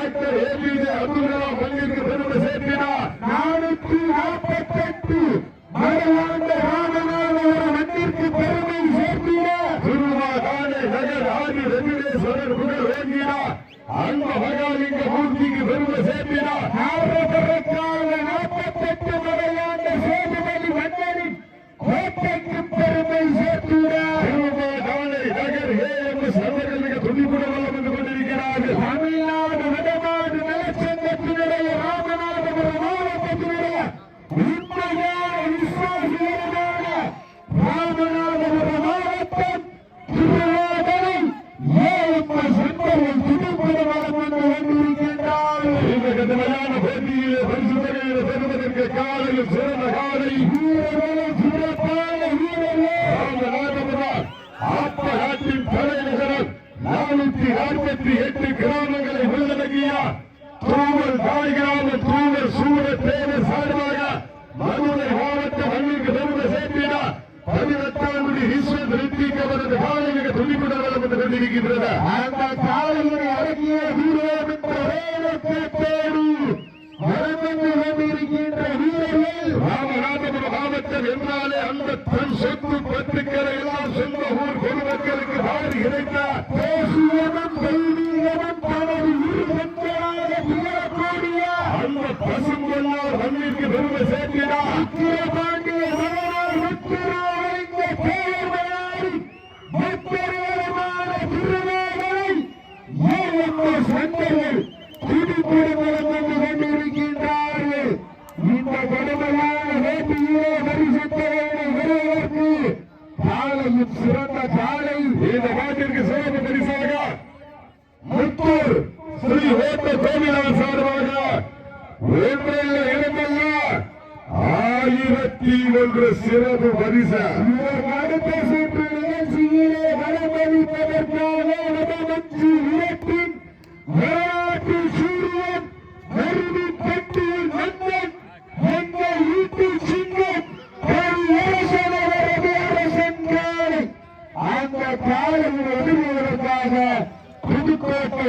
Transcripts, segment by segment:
Doctor APJ Abdul Kalam பள்ளிக்கு பெருமை சேர்த்தினார். நானூற்றி நாற்பத்தெட்டு மலையாண்ட ராமநாதபுரம் மண்ணிற்கு பெருமை சேர்த்திட குருவா தானே நகர் ஆதி வெங்கடேஸ்வரர் புகழ் அந்த மகாலிங்க மூர்த்திக்கு பெருமை சேர்த்தினார். ஏஎம்எஸ் என்பவர்கள் துணிப்புடன் வந்து இந்த கடுமையான போட்டியிலே பரிசு தொகையிலே பெறுவதற்கு காலையில் சிறந்த காலை வீரர்களே சிறப்பான வீரர்களே ராமநாதபுரம் ஆப்பநாட்டின் தலைநகரம் நானூத்தி நாற்பத்தி எட்டு கிராமங்களை உள்ளடக்கிய தூவல் தாய் கிராம தூவல் சூழ தேவர் சார்பாக மதுரை மாவட்ட மண்ணிற்கு பெருமை சேர்த்தினார். பதினெட்டாம் ஈஸ்வரன் ரித்திக் அவரது காலை மிக துணிப்புடன் வளம் வந்து கொண்டிருக்கின்றது. அந்த காலையினை அடங்கிய வீரர் வீரர்கள் என்றாலே அந்த தன் சொத்து பத்துக்களை எல்லாம் சொந்த ஊர் பொதுமக்களுக்கு பாடு இறைத்தார் தேசியமும் தெய்வீகமும் தனது இரு கண்களாக அந்த பசும்பொன்னார் மண்ணிற்கு பெருமை சேர்க்கிறார் முப்பெருமான திருநாளை ஏழெட்டு சந்தைகள் குடிக்குடிமலம் வந்து கொண்டிருக்கின்றார்கள் இந்த கடுமையான வேட்டியிலே பரிசுத்தவர்களை வருவதற்கு காலையும் சிறந்த காலை இந்த காட்டிற்கு சிறப்பு பரிசாக முத்தூர் ஸ்ரீ ஓட்ட சார்பாக ஆயிரத்தி ஒன்று சிறப்பு பரிசு. இதற்கு அடுத்த சுற்று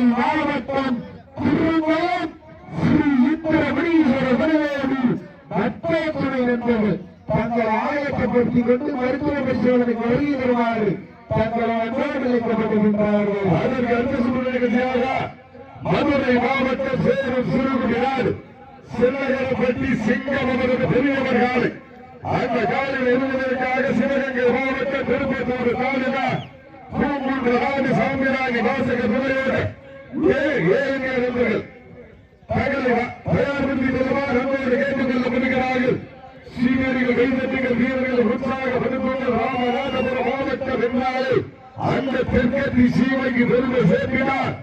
புதுக்கோட்டை மாவட்டம் திருமயம் ஸ்ரீ இந்திரமணீஸ்வர விளையாடு நட்பேத்துறை என்பது தங்களை ஆயத்தப்படுத்திக் கொண்டு மருத்துவ பரிசோதனைக்கு வருகை தருமாறு தங்களை அன்போடு அழைக்கப்பட்டிருக்கிறார்கள் அதற்கு அடுத்த சுற்று மதுரை மாவட்டம் சேரும் சிறுகுடி நாடு சிங்கம் அவரது பெரியவர் காலை அந்த காலில் வருவதற்காக சிவகங்கை மாவட்டம் திருப்பத்தூர் தாலுகா பூங்குன்ற ராணி சாமிராணி வாசக துணையோடு ஏ ஏழு நண்பர்கள். தங்களை தயார்படுத்தி கொள்ளுமாறு நம்மோடு கேட்டுக் சீனியர்கள் கைதட்டுகள் வீரர்கள் உற்சாகப்படுத்துங்கள் ராமநாதபுரம் மாவட்டம் என்றாலே அந்த தெற்கத்தி சீமைக்கு பெருமை சேர்க்கிறார்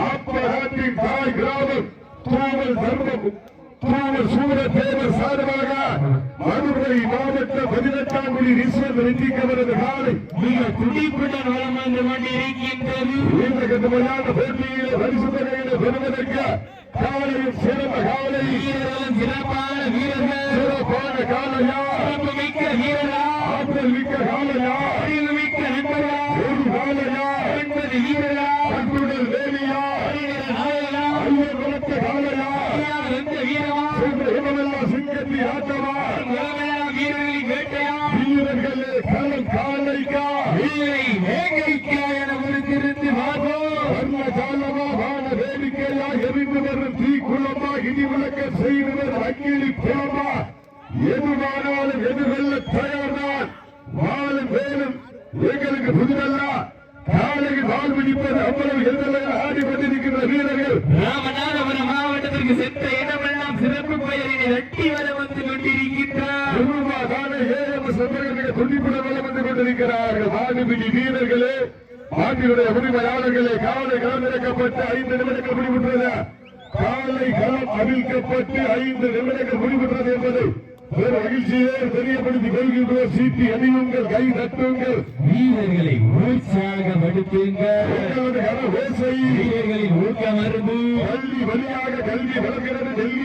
ஆப்பநாட்டின் தாய் கிராமம் தூவல் தர்மம் தூவல் சூர தேவர் சார்பாக மதுரை மாவட்டம் பதினெட்டாம் குடி ஈஸ்வரன் ரித்திக் அவரது காலை துடிப்புடன் வளம் வந்து கொண்டிருக்கின்றது. இந்த கடுமையான போட்டியில் பரிசு தொகையில பெறுவதற்கு காலையில் சிறந்த காலை. வீரர்களும் சிறப்பான வீரர்கள். சிறப்பான காலையா? சிறப்பு மிக்க வீரர்களா ஆற்றல் மிக்க காலையா? அறிவு மிக்க நண்பர்களா ஒரு காலையா? கட்டுடல் வேலியா அறிஞர் நாயகனா ஐயர் வளர்த்த காலையா? வீரமா சென்ற இடமெல்லாம் சிங்கத்தி ஆட்டமா உலகமெல்லாம் வீரர்களின் வேட்டையா வீரர்களே களம் காலைக்கா வீரரை வேங்கைக்கா என முடித்திருந்து பார்ப்போம் வர்ண காலமா வான வேடிக்கையா எரிந்து வரும் தீ குளமா இடி விளக்க செய்வது அக்கிலி புலமா எதுவானாலும் எதிர்கொள்ள தயார்தான். வாழும் வேலும் எங்களுக்கு புதிதல்ல. காலையில் வாழ் பிடிப்பது அவ்வளவு எதிரில் ஆடி கொண்டிருக்கின்ற வீரர்கள். ராமநாதபுரம் மாவட்டத்திற்கு சென்ற இடமெல்லாம் சிறப்பு பெயரினை வெட்டி வர வந்து கொண்டிருக்கின்றார். துண்டிப்புடன் வளம் வந்து கொண்டிருக்கிறார்கள். வாடிபிடி வீரர்களே நாட்டினுடைய உரிமையாளர்களே காலை களமிறக்கப்பட்டு ஐந்து நிமிடங்கள் முடிவுற்றது. காலை களம் அவிழ்க்கப்பட்டு ஐந்து நிமிடங்கள் முடிவுற்றது என்பதை பெரும் மகிழ்ச்சியே தெரியப்படுத்திக் கொள்கின்றோம். சீட்டி அணியுங்கள் கை தட்டுங்கள். வீரர்களை உற்சாகப்படுத்துங்கள் வீரர்களின் ஊக்க மருந்து பள்ளி வழியாக கல்வி வளர்கிறது. டெல்லி